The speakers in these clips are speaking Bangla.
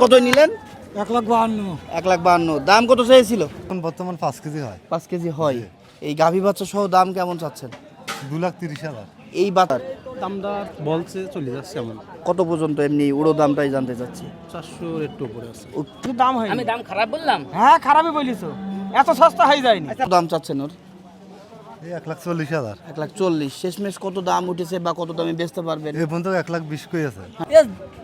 কত নিলেন? এক লাখ বাহান্ন। এক লাখ বাহান্ন। দাম কত চেয়েছিল? এখন বর্তমান পাঁচ কেজি হয়। পাঁচ কেজি হয়। এই গাভী বাচ্চা সহ দাম কেমন চাচ্ছেন? দু লাখ তিরিশ হাজার। এই বাতার দামটা বলছে চলে যাচ্ছে এমন। কত পর্যন্ত এমনি উড়ো দামটাই জানতে চাচ্ছি? চারশোর একটু উপরে আছে। দাম হয় আমি দাম খারাপ বললাম? হ্যাঁ খারাপই বলিস এত সস্তা হয়ে যায়নি। কত দাম চাচ্ছেন ওর? এই এক লাখ চল্লিশ হাজার। এক লাখ চল্লিশ। শেষমেশ কত দাম উঠেছে বা কত দামে বেচতে পারবেন? এ পর্যন্ত এক লাখ বিশ কই আছে?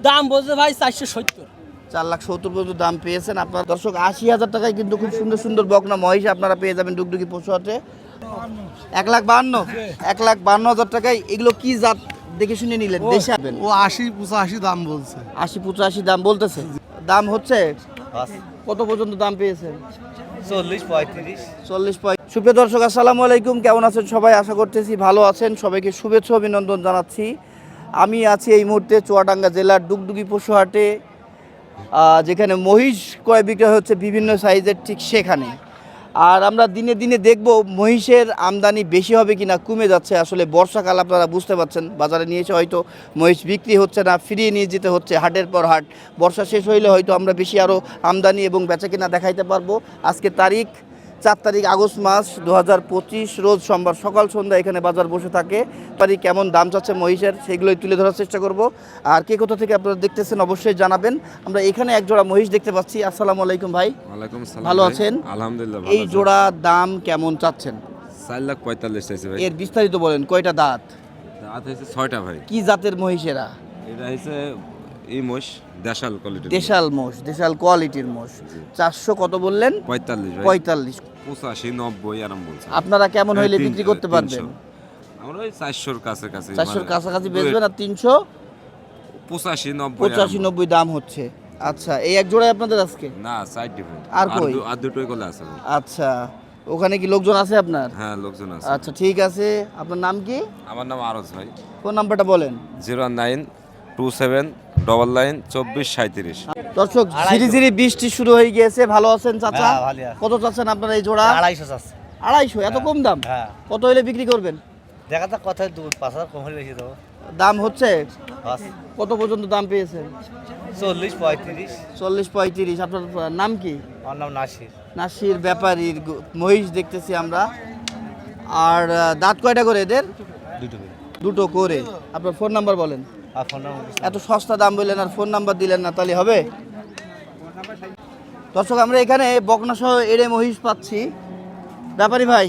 দাম বলছে ভাই চারশো সত্তর। চার লাখ সত্তর পর্যন্ত দাম পেয়েছেন। আপনার দর্শক আশি হাজার টাকায় কিন্তু খুব সুন্দর সুন্দর বকনা মহিষ আপনারা পেয়ে যাবেন ডুগডুগি পশু হাটে এক লাখ বাহান্ন এক লাখ বাহান্ন হাজার টাকায়। এগুলো কি জাত দেখে শুনে নিলেন? দেশে আসবেন। ও আশি পঁচাশি দাম বলছে। আশি পঁচাশি দাম বলতেছে। দাম হচ্ছে? কত পর্যন্ত দাম পেয়েছেন? চল্লিশ পঁয়ত্রিশ। চল্লিশ সুপ্রিয় দর্শক আসসালামু আলাইকুম। কেমন আছেন সবাই? আশা করতেছি ভালো আছেন। সবাইকে শুভেচ্ছা অভিনন্দন জানাচ্ছি। আমি আছি এই মুহূর্তে চুয়াডাঙ্গা জেলার ডুগডুগি পশুহাটে। যেখানে মহিষ ক্রয় বিক্রয় হচ্ছে বিভিন্ন সাইজের ঠিক সেখানে। আর আমরা দিনে দিনে দেখব মহিষের আমদানি বেশি হবে কিনা, কমে যাচ্ছে। আসলে বর্ষাকাল আপনারা বুঝতে পারছেন, বাজারে নিয়ে এসে হয়তো মহিষ বিক্রি হচ্ছে না, ফিরিয়ে নিয়ে যেতে হচ্ছে হাটের পর হাট। বর্ষা শেষ হইলে হয়তো আমরা বেশি আরও আমদানি এবং বেচা কিনা দেখাইতে পারব। আজকে তারিখ চার তারিখ আগস্ট মাস দুহাজার পঁচিশ রোজ সোমবার সকাল সন্ধ্যা এখানে বাজার বসে থাকে। পারি কেমন দাম চাচ্ছে মহিষের সেগুলোই তুলে ধরার চেষ্টা করব। আর কে কোথা থেকে আপনারা দেখতেছেন অবশ্যই জানাবেন। আমরা এখানে এক জোড়া মহিষ দেখতে পাচ্ছি। আসসালামু আলাইকুম ভাই। ভালো আছেন? আলহামদুলিল্লাহ এই। জোড়া দাম কেমন চাচ্ছেন? চার লাখ পঁয়তাল্লিশ চাইছে ভাই। এর বিস্তারিত বলেন কয়টা দাঁত? দাঁত হয়েছে ছয়টা ভাই। কি জাতের মহিষেরা? এটা হয়েছে এই মোষ দেশাল কোয়ালিটি দেশাল মোষ দেশাল কোয়ালিটির মোষ। চারশো কত বললেন? পঁয়তাল্লিশ পঁয়তাল্লিশ। পঁচাশি নব্বই আরাম বলছে। আপনারা কেমন হইলে বিক্রি করতে পারবেন? আমরা ওই চারশোর কাছে কাছে চারশোর মানে কাছাকাছি বেচবেন আর তিনশো? পঁচাশি নব্বই পঁচাশি নব্বই দাম হচ্ছে। আচ্ছা এই এক জোড়ায় আপনাদের আজকে? না সাইড ডিফারেন্ট আর কই? আর দুটোই গলে আছে। আচ্ছা ওখানে কি লোকজন আছে আপনার? হ্যাঁ লোকজন আছে। আচ্ছা ঠিক আছে। আপনার নাম কি? আমার নাম আরজ ভাই। ফোন নাম্বারটা বলেন। Zero nine two seven double nine চব্বিশ সাঁত্রিশ দর্শক ধীরে ধীরে বৃষ্টি শুরু হয়ে গিয়েছে। ভালো আছেন চাচা? হ্যাঁ। কত চাচ্ছেন আপনারা এই জোড়া? আড়াইশো চাচ্ছে। আড়াইশো? এত কম দাম? হ্যাঁ। কত হলে বিক্রি করবেন? দেখা যাক কথায় দু পাঁচ হাজার কম হলে বেশি দেবো। দাম হচ্ছে? কত পর্যন্ত দাম পেয়েছেন? চল্লিশ পঁয়ত্রিশ। চল্লিশ পঁয়ত্রিশ। আপনার নাম কি? আমার নাম নাসির। নাসির ব্যাপারীর মহিষ দেখতেছি আমরা। আর দাঁত কয়টা করে এদের? দুটো করে। দুটো করে। আপনার ফোন নাম্বার বলেন। এত সস্তা দাম বললেন আর ফোন নাম্বার দিলেন না তাহলে হবে? দর্শক আমরা এখানে বকনা সহ এড়ে মহিষ পাচ্ছি। ব্যাপারী ভাই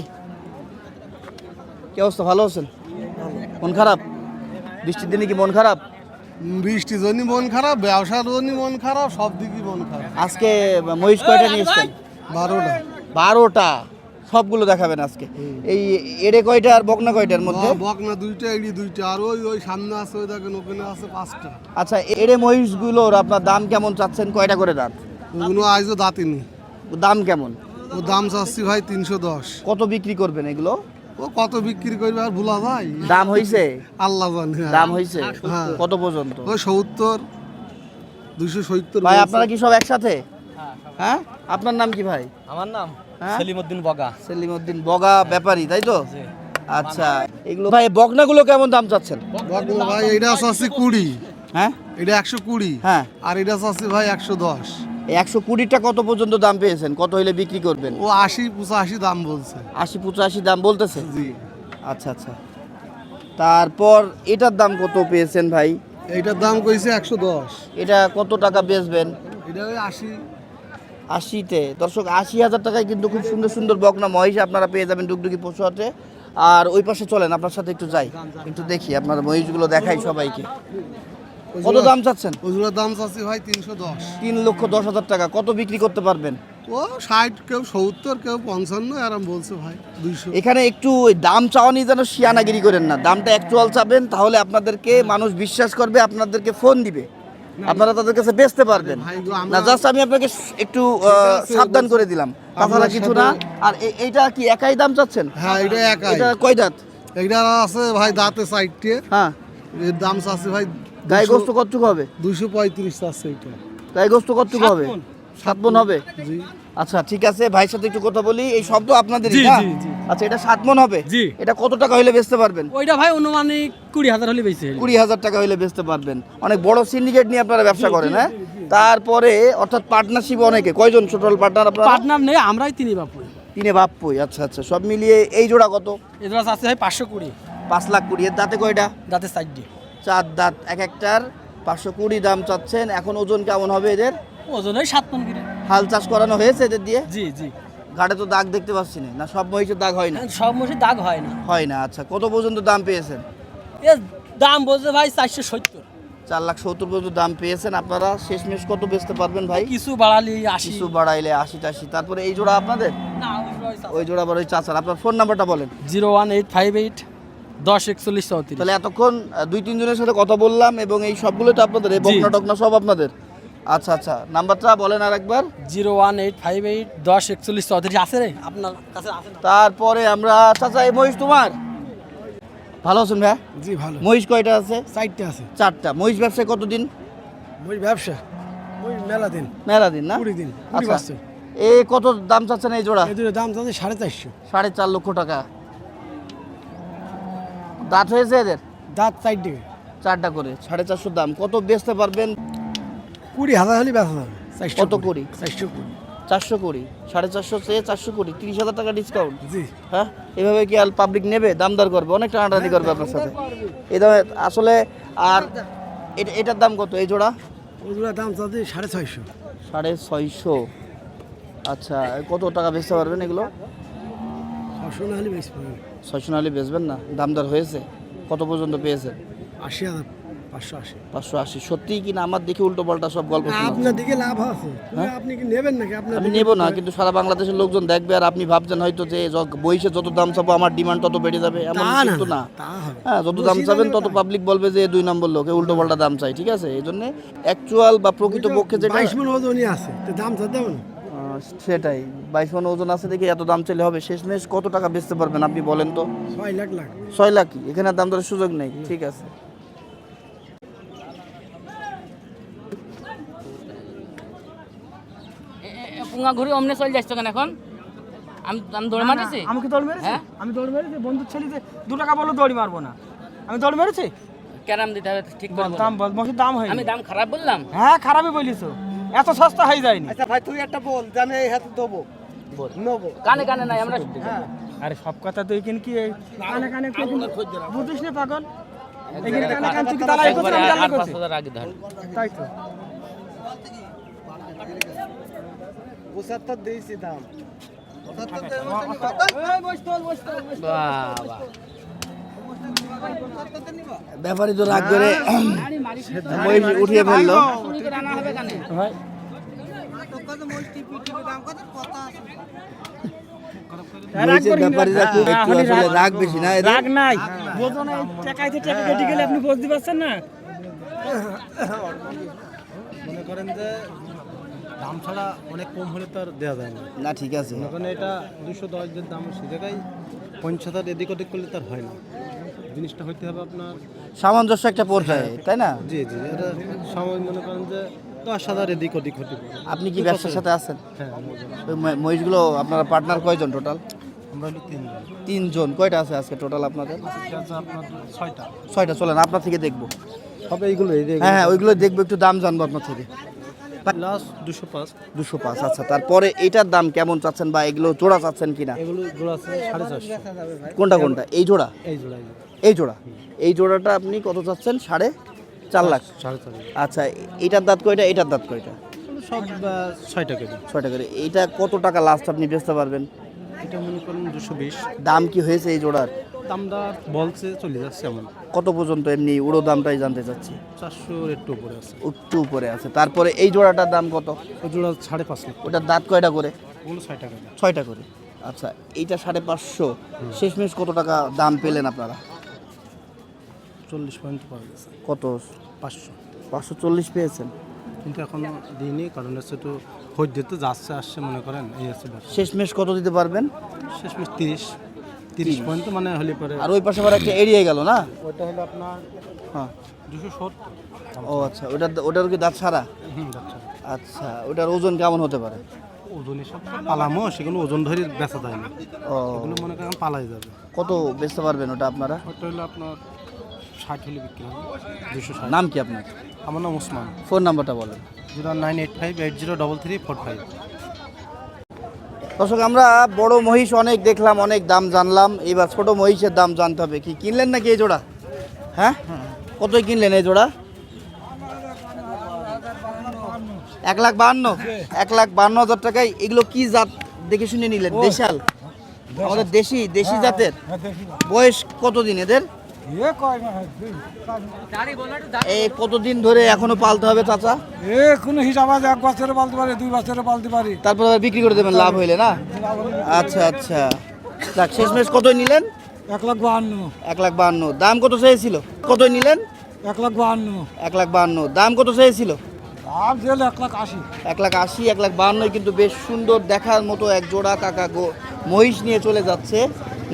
কি অবস্থা? ভালো আছেন? মন খারাপ? বৃষ্টির দিনে কি মন খারাপ? বৃষ্টির জন্য মন খারাপ ব্যবসার জন্য মন খারাপ সব দিকই মন খারাপ। আজকে মহিষ কয়টা নিয়ে এসছেন? বারোটা। বারোটা? সবগুলো দেখাবেন আজকে। এই এড়ে কয়টা আর বকনা কয়টার মধ্যে? বক না দুইটা এড়ি দুইটা আর ওই ওই সামনে আছে ওই দেখেন ওখানে আছে পাঁচটা। আচ্ছা এড়ে মহিষগুলোর আপনার দাম কেমন চাচ্ছেন? কয়টা করে দাঁত? ওগুলো আজও দাঁতিনি। দাম কেমন? ও দাম চাচ্ছি ভাই তিনশো দশ। কত বিক্রি করবেন এগুলো? ও কত বিক্রি করবে আর ভুলা যায়। দাম হইছে? আল্লাহ জানে। দাম হইছে? হ্যাঁ। কত পর্যন্ত? ওই সত্তর দুশো সত্তর ভাই আপনারা কি সব একসাথে? হ্যাঁ? আপনার নাম কি ভাই? আমার নাম? সেলিমউদ্দিন বগা। সেলিমউদ্দিন বগা ব্যাপারী তাই তো? আচ্ছা এগুলো ভাই বকনাগুলো কেমন দাম চাচ্ছেন? বকনা ভাই এটা চাচ্ছি কুড়ি। হ্যাঁ? এটা একশো কুড়ি। হ্যাঁ। আর এটা চাচ্ছি ভাই একশো দশ। একশো কুড়িটা কত পর্যন্ত দাম পেয়েছেন? কত হইলে বিক্রি করবেন? ও আশি পঁচাশি দাম বলছে। আশি পঁচাশি দাম বলতেছে? জি। আচ্ছা আচ্ছা। তারপর এটার দাম কত পেয়েছেন ভাই? এটার দাম কইছে একশো দশ। এটা কত টাকা বেচবেন? এটা ওই আশি আশিতে। দর্শক আশি হাজার টাকায় কিন্তু খুব সুন্দর সুন্দর বকনা মহিষ আপনারা পেয়ে যাবেন ডুগডুগি পশু হাটে আর ওই পাশে চলেন আপনার সাথে একটু যাই। একটু দেখি আপনার মহিষগুলো দেখাই সবাইকে। কত দাম চাচ্ছেন? ওজুরের দাম চাচ্ছি ভাই তিনশো দশ। তিন লক্ষ দশ হাজার টাকা। কত বিক্রি করতে পারবেন? ও ষাট কেউ সত্তর কেউ পঞ্চান্ন এরম বলছে ভাই দুইশো। এখানে একটু ওই দাম চাওয়া নিয়ে যেন শিয়ানাগিরি করেন না। দামটা অ্যাকচুয়াল চাবেন তাহলে আপনাদেরকে মানুষ বিশ্বাস করবে আপনাদেরকে ফোন দিবে। আপনারা তাদের কাছে বেচতে পারবেন। না জাস্ট আমি আপনাকে একটু সাবধান করে দিলাম। তাছাড়া কিছু না। আর এইটা কি একাই দাম চাচ্ছেন? হ্যাঁ এটা একাই। এটা কয় দাঁত? এটা আছে ভাই দাঁতে সাইডে। হ্যাঁ। এর দাম চাচ্ছে ভাই গায়ে গোস্ত কতটুকু হবে? দুইশো পঁয়ত্রিশ চাচ্ছে এটা। গায়ে গোস্ত কতটুকু হবে? সাত মন হবে? জি। আচ্ছা ঠিক আছে ভাইয়ের সাথে একটু কথা বলি। এই শব্দ আপনাদেরই না? আচ্ছা এটা সাত মন হবে? জি। এটা কত টাকা হইলে বেচতে পারবেন? ওইটা ভাই অনুমানিক কুড়ি হাজার হলে বেশি কুড়ি হাজার টাকা হইলে বেচতে পারবেন। অনেক বড় সিন্ডিকেট নিয়ে আপনারা ব্যবসা করেন হ্যাঁ? তারপরে অর্থাৎ পার্টনারশিপ অনেকে। কয়জন টোটাল পার্টনার আপনারা? পার্টনার নেই আমরাই তিনি বাপু তিনে বাপ্পই আচ্ছা আচ্ছা। সব মিলিয়ে এই জোড়া কত? এদের আছে ভাই পাঁচশো কুড়ি। পাঁচ লাখ কুড়ি। এর দাঁতে কয়টা? দাঁতের সাইড চার দাঁত এক একটার। পাঁচশো কুড়ি দাম চাচ্ছেন। এখন ওজন কেমন হবে এদের? ওজন ওই সাত মন করে। হাল চাষ করানো হয়েছে এদের দিয়ে? জি জি। ঘাটে তো দাগ দেখতে পাচ্ছি না। না সব মহিষের দাগ হয় না? সব মসে দাগ হয় না। হয় না আচ্ছা। কত পর্যন্ত দাম পেয়েছেন? এ দাম বলছে ভাই চারশো সত্তর। চার লাখ সত্তর পর্যন্ত দাম পেয়েছেন আপনারা। শেষমেশ কত বেচতে পারবেন ভাই? কিছু বাড়ালি আশি। কিছু বাড়াইলে আশি টাশি। তারপরে এই জোড়া আপনাদের? না ওই জোড়া আবার ওই চাচার। আপনার ফোন নাম্বারটা বলেন। Zero one eight five eight দশ একচল্লিশ চৌত্রিশ। তাহলে এতক্ষণ দুই তিনজনের সাথে কথা বললাম এবং এই সবগুলো তো আপনাদের এই। বকনা টকনা সব আপনাদের। আচ্ছা আচ্ছা। নাম্বারটা বলেন আর একবার zero one eight five eight দশ একচল্লিশ চৌত্রিশ আছে রে? আপনার কাছে আছে তারপরে আমরা চাচা এই মহিষ তোমার? ভালো আছেন ভাই জি ভালো। মহিষ কয়টা আছে? সাইডটা আছে। চারটা। মহিষ ব্যবসায় কতদিন? ওই ব্যবসা? ওই মেলা দিন। মেলা দিন না? কুড়ি দিন। আচ্ছা। এ কত দাম চাচ্ছেন এই জোড়া? এদের দাম তাদের সাড়ে চারশো। সাড়ে চার লক্ষ টাকা। দাঁত হয়েছে এদের? দাঁত সাইড দিকে চারটা করে। সাড়ে চারশো দাম। কত বেচতে পারবেন? কুড়ি হাজার হলে বেচা যাবে। কত কুড়ি? চারশো কুড়ি। চারশো কুড়ি? সাড়ে চারশো চেয়ে চারশো কুড়ি। তিরিশ হাজার টাকা ডিসকাউন্ট জি। হ্যাঁ? এভাবে কি আর পাবলিক নেবে? দামদার করবে? অনেক টানাটানি করবে আপনার সাথে। এই দামে আসলে আর এটা এটার দাম কত? এই জোড়া? ওগুলো দাম তাদের সাড়ে ছয়শো। সাড়ে ছয়শো। আচ্ছা কত টাকা বেচতে পারবেন এগুলো? ছশো না হলে বেশি পাবেন ছয়শো নাহলে বেচবেন না? দামদার হয়েছে? কত পর্যন্ত পেয়েছেন? আশি হাজার। পাঁচশো আশি। পাঁচশো আশি। সত্যিই কি আমার দেখে উল্টো পাল্টা সব গল্প আপনার দিকে লাভ আছে। আপনি কি নেবেন নাকি? আমি নেব না কিন্তু সারা বাংলাদেশের লোকজন দেখবে আর আপনি ভাবছেন হয়তো যে বইসে যত দাম চাবো আমার ডিমান্ড তত বেড়ে যাবে। এমন কিন্তু না হ্যাঁ যত দাম চাবেন তত পাবলিক বলবে যে দুই নম্বর লোকে উল্টো পাল্টা দাম চাই ঠিক আছে? এই জন্য অ্যাকচুয়াল বা প্রকৃত পক্ষে যেটা বাইশ মন ওজনই আছে। দাম সেটাই। বাইশ মন ওজন আছে দেখে এত দাম চাইলে হবে। শেষমেশ কত টাকা বেচতে পারবেন আপনি বলেন তো? ছয় লাখ ছয় লাখ কি? এখানে দাম দরের সুযোগ নেই ঠিক আছে। পুঙ্গা ঘুরে অমনে চলে যাচ্ছ কেন এখন? আমি আমি দৌড় মারিছি আমি কি দৌড় মেরেছি? হ্যাঁ? আমি দৌড় মেরেছি বন্ধুর ছেলে যে দু টাকা বলল দৌড়ি মারবো না। আমি দৌড় মেরেছি? ক্যারাম দিতে হবে ঠিক দাম বল মহির দাম হয় আমি দাম খারাপ বললাম? হ্যাঁ খারাপই বলিস এত সস্তা হয়ে যায়নি। কানে কানে নাই আমরা আরে সব কথা তুই কিন কি কানে কানে কই বুঝিস না পাগল? এখানে কানে কানে তুই দালাই করছিস আমি দালাই পাঁচ করছি। হাজার তাই তো বাবা ব্যাপারী তো রাগ করে উঠিয়ে ফেলল শুনি করে আনা হবে কানে মহিষের ব্যাপারীরা খুব একটু আসলে রাগ বেশি না রাগ নাই বোঝো না টাকা কেটে গেলে আপনি বুঝতে পারছেন না মনে করেন যে দাম ছাড়া অনেক কম হলে তো আর দেওয়া যায় না। না ঠিক আছে। করেন এটা দুশো দশ যে দাম সে জায়গায় পঞ্চাশ হাজার এদিক ওদিক করলে তার হয় না। জিনিসটা হইতে হবে আপনার সামঞ্জস্য একটা পর্যায়ে তাই না? জি জি এটা সময় মনে করেন যে দশ হাজার এদিক ওদিক হতে আপনি কি ব্যবসার সাথে আছেন? হ্যাঁ। ওই মহিষগুলো আপনারা পার্টনার কয়জন টোটাল আমরা হলো তিনজন। তিনজন। কয়টা আছে আজকে টোটাল আপনাদের? ছয়টা। ছয়টা চলেন আপনার থেকে দেখব। সব এইগুলো হ্যাঁ হ্যাঁ ওইগুলো দেখব একটু দাম জানব আপনার থেকে। লাস্ট দুশো পাঁচ। দুশো পাঁচ আচ্ছা। তারপরে এটার দাম কেমন চাচ্ছেন বা এগুলো জোড়া চাচ্ছেন কিনা? এগুলো জোড়া সাড়ে চারশো। কোনটা কোনটা? এই জোড়া? এই জোড়া এই জোড়া। এই জোড়াটা আপনি কত চাচ্ছেন? সাড়ে চার লাখ। সাড়ে চার আচ্ছা এইটার দাঁত কয়টা? এইটার দাঁত কয়টা? সব ছয়টা কেজি ছয়টা করে। এইটা কত টাকা লাস্ট আপনি বেচতে পারবেন? এটা মনে করেন দুশো বিশ। দাম কি হয়েছে এই জোড়ার? দামটা বলছে চলে যাচ্ছে এমন। কত পর্যন্ত এমনি উড়ো দামটাই জানতে চাচ্ছি? চারশোর একটু উপরে আছে। একটু উপরে আছে। তারপরে এই জোড়াটার দাম কত? ওই জোড়া সাড়ে পাঁচ লাখ। ওটার দাঁত কয়টা করে? ওগুলো ছয় টাকা ছয়টা করে। আচ্ছা এইটা সাড়ে পাঁচশো। শেষমেশ কত টাকা দাম পেলেন আপনারা? চল্লিশ পয়েন্ট পাওয়া গেছে। কত? পাঁচশো। পাঁচশো চল্লিশ পেয়েছেন। কিন্তু এখনও দিইনি কারণ হচ্ছে তো খোঁজ দিতে যাচ্ছে আসছে মনে করেন এই আছে ব্যাপার। শেষমেশ কত দিতে পারবেন? শেষমেশ তিরিশ তিরিশ পয়েন্ট মানে হলে পরে আর ওই পাশে আবার একটা এড়িয়ে গেল না? ওইটা হলো আপনার হ্যাঁ। দুশো সত্তর। ও আচ্ছা ওটার ওটার কি দাঁত সারা? আচ্ছা ওটার ওজন কেমন হতে পারে? ওজন এসব তো পালামো সেগুলো ওজন ধরে বেচা যায় না। ও। এগুলো মনে করেন পালাই যাবে। কত বেচতে পারবেন ওটা আপনারা? ওটা হলো আপনার ষাট হলে বিক্রি হবে। দুশো ষাট। নাম কি আপনার? আমার নাম ওসমান। ফোন নাম্বারটা বলেন। Zero nine eight five eight zero double three four five. দর্শক আমরা বড় মহিষ অনেক দেখলাম অনেক দাম জানলাম। এবার ছোট মহিষের দাম জানতে হবে। কি কিনলেন নাকি এই জোড়া? হ্যাঁ? কতই কিনলেন এই জোড়া? এক লাখ বাহান্ন? এক লাখ বাহান্ন হাজার টাকায়। এগুলো কি জাত? দেখে শুনে নিলেন। দেশাল? আমাদের দেশি দেশি জাতের। বয়স কতদিন এদের? এই কতদিন ধরে এখনও পালতে হবে চাচা? এ কোনো হিসাব আছে এক বছরে পালতে পারি দুই বছরে পালতে পারি। তারপর বিক্রি করে দেবেন লাভ হইলে না? আচ্ছা আচ্ছা। যাক শেষমেশ কতই নিলেন? এক লাখ বাহান্ন। এক লাখ বাহান্ন। দাম কত চেয়েছিল? কতই নিলেন? এক লাখ বাহান্ন। এক লাখ বাহান্ন। দাম কত চেয়েছিল? দাম ছিল এক লাখ আশি। এক লাখ আশি এক লাখ বাহান্নই কিন্তু বেশ সুন্দর দেখার মতো এক জোড়া কাকা গো মহিষ নিয়ে চলে যাচ্ছে।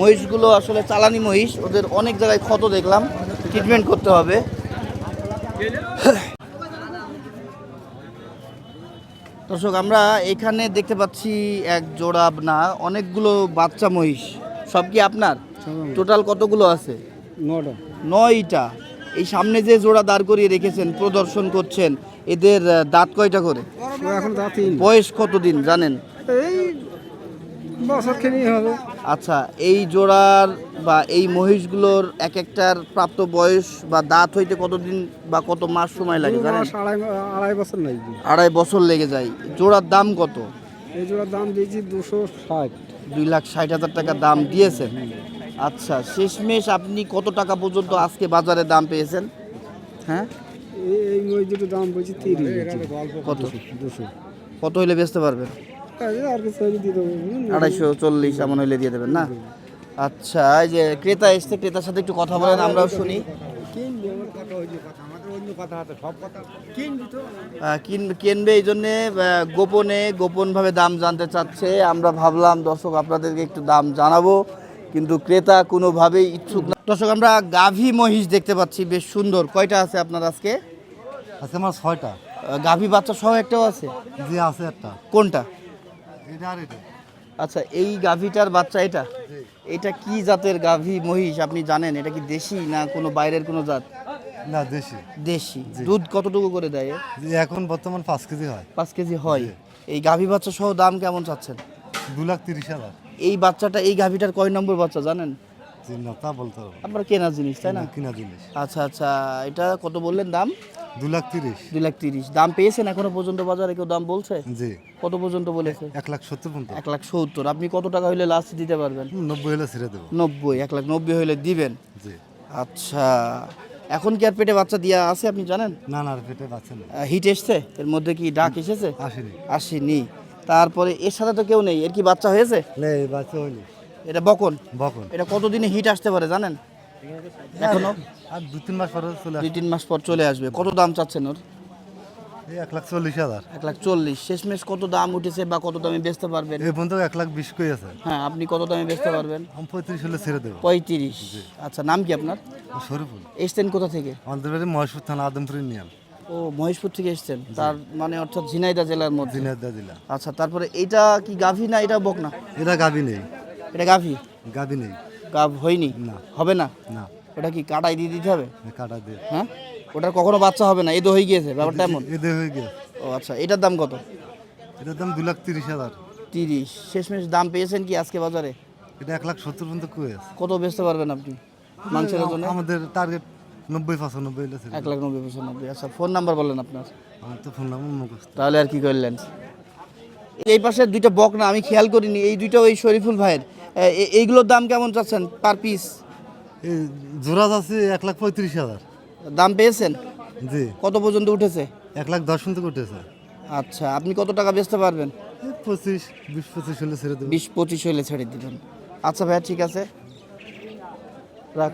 মহিষগুলো আসলে চালানি মহিষ ওদের অনেক জায়গায় ক্ষত দেখলাম ট্রিটমেন্ট করতে হবে। দর্শক আমরা এখানে দেখতে পাচ্ছি এক জোড়া না অনেকগুলো বাচ্চা মহিষ। সব কি আপনার? টোটাল কতগুলো আছে? নয়টা। এই সামনে যে জোড়া দাঁড় করিয়ে রেখেছেন প্রদর্শন করছেন এদের দাঁত কয়টা করে? বয়স কতদিন জানেন? এই হবে। আচ্ছা এই জোড়ার বা এই মহিষগুলোর এক একটার প্রাপ্ত বয়স বা দাঁত হইতে কতদিন বা কত মাস সময় লাগে জানেন? আড়াই আড়াই বছর আড়াই বছর লেগে যায়। জোড়ার দাম কত? এই জোড়ার দাম দিয়েছি দুশো ষাট। দুই লাখ ষাট হাজার টাকা দাম দিয়েছেন? আচ্ছা শেষমেশ আপনি কত টাকা পর্যন্ত আজকে বাজারে দাম পেয়েছেন? হ্যাঁ? এই দুটো দাম বলছি তিরিশ। কত? দুশো। কত হইলে বেচতে পারবেন? আড়াইশো চল্লিশ এমন হইলে দিয়ে দেবেন না? আচ্ছা এই যে ক্রেতা এসছে ক্রেতার সাথে একটু কথা বলেন আমরাও শুনি। কিনবে এই জন্যে গোপনে গোপনভাবে দাম জানতে চাচ্ছে। আমরা ভাবলাম দর্শক আপনাদেরকে একটু দাম জানাব কিন্তু ক্রেতা কোনোভাবেই ইচ্ছুক না। দর্শক আমরা গাভী মহিষ দেখতে পাচ্ছি বেশ সুন্দর। কয়টা আছে আপনার আজকে? আছে আমার ছয়টা। গাভী বাচ্চা সহ একটাও আছে? যে আছে একটা। কোনটা? আচ্ছা এই গাভীটার বাচ্চা এটা? এটা কি জাতের গাভী মহিষ? আপনি জানেন এটা কি দেশি না কোনো বাইরের কোনো জাত? না দেশি। দেশি। দুধ কতটুকু করে দেয় এখন বর্তমান পাঁচ কেজি হয়। পাঁচ কেজি হয়। এই গাভী বাচ্চা সহ দাম কেমন চাচ্ছেন? দু লাখ তিরিশ হাজার। এই বাচ্চাটা এই গাভীটার কয় নম্বর বাচ্চা জানেন? যে না তা বলতে পারব আপনার কেনা জিনিস তাই না? কেনা জিনিস। আচ্ছা আচ্ছা এটা কত বললেন দাম? দু লাখ তিরিশ। দুই লাখ তিরিশ। দাম পেয়েছেন এখনও পর্যন্ত বাজারে? কেউ দাম বলছে? জি। কত পর্যন্ত বলেছে? এক লাখ সত্তর পর্যন্ত। এক লাখ সত্তর। আপনি কত টাকা হইলে লাস্ট দিতে পারবেন? নব্বই হলে ছেড়ে দেবো। নব্বই এক লাখ নব্বই হইলে দিবেন? জি। আচ্ছা। এখন কি আর পেটে বাচ্চা আছে আপনি জানেন? না না আর পেটে না হিট এসছে? এর মধ্যে কি ডাক এসেছে? আসেনি। আসেনি। তারপরে এর সাথে তো কেউ নেই। এর কি বাচ্চা হয়েছে? বাচ্চা হয়নি। এটা বকন? বকন। এটা কতদিনে হিট আসতে পারে জানেন? এখনও? আর দু তিন মাস পরে চলে দুই তিন মাস পর চলে আসবে। কত দাম চাচ্ছেন ওর? এই এক লাখ চল্লিশ হাজার। এক লাখ চল্লিশ। শেষমেশ কত দাম উঠেছে বা কত দামে বেচতে পারবেন? এই পর্যন্ত এক লাখ বিশ কই আছে? হ্যাঁ আপনি কত দামে বেচতে পারবেন? আমি পঁয়ত্রিশ হলে ছেড়ে দেবো। পঁয়ত্রিশ। আচ্ছা নাম কি আপনার? শরীফুল। এসছেন কোথা থেকে? আমাদের বাড়ি মহেশপুর থানা ও মহেশপুর থেকে এসছেন। তার মানে অর্থাৎ ঝিনাইদা জেলার মধ্যে। দিলা আচ্ছা তারপরে এটা কি গাভী না এটা বক না এটা গাবি নেই। এটা গাভী নেই। গাভ হয়নি? না। হবে না? না। ওটা কি কাটাই দিয়ে দিতে হবে? কাটা দিয়ে। হ্যাঁ? ওটার কখনো বাচ্চা হবে না তো হয়ে গিয়েছে ব্যাপারটা এমন। এদের হয়ে গেছে ও আচ্ছা এটার দাম কত? এটার দাম দু লাখ তিরিশ হাজার। তিরিশ। শেষমেশ দাম পেয়েছেন কি আজকে বাজারে? এটা এক লাখ সত্তর পর্যন্ত কই আছে কত বেচতে পারবেন আপনি মাংসের জন্য আমাদের টার্গেট নব্বই পঁচানব্বই এক লাখ নব্বই পঁচানব্বই। আচ্ছা ফোন নাম্বার বলেন আপনার। আমার তো ফোন নাম্বার মুখস্থ। তাহলে আর কি করলেন? এই পাশে দুইটা বক না আমি খেয়াল করিনি এই দুইটা ওই শরীফুল ভাইয়ের। এইগুলোর দাম কেমন চাচ্ছেন? পার পিস জোরাজ আছে এক লাখ পঁয়ত্রিশ হাজার। দাম পেয়েছেন? জি। কত পর্যন্ত উঠেছে? এক লাখ দশ পর্যন্ত উঠেছে। আচ্ছা আপনি কত টাকা বেচতে পারবেন? পঁচিশ বিশ পঁচিশ হলে ছেড়ে দেবেন বিশ পঁচিশ হলে ছেড়ে দেবেন। আচ্ছা ভাইয়া ঠিক আছে। রাখ।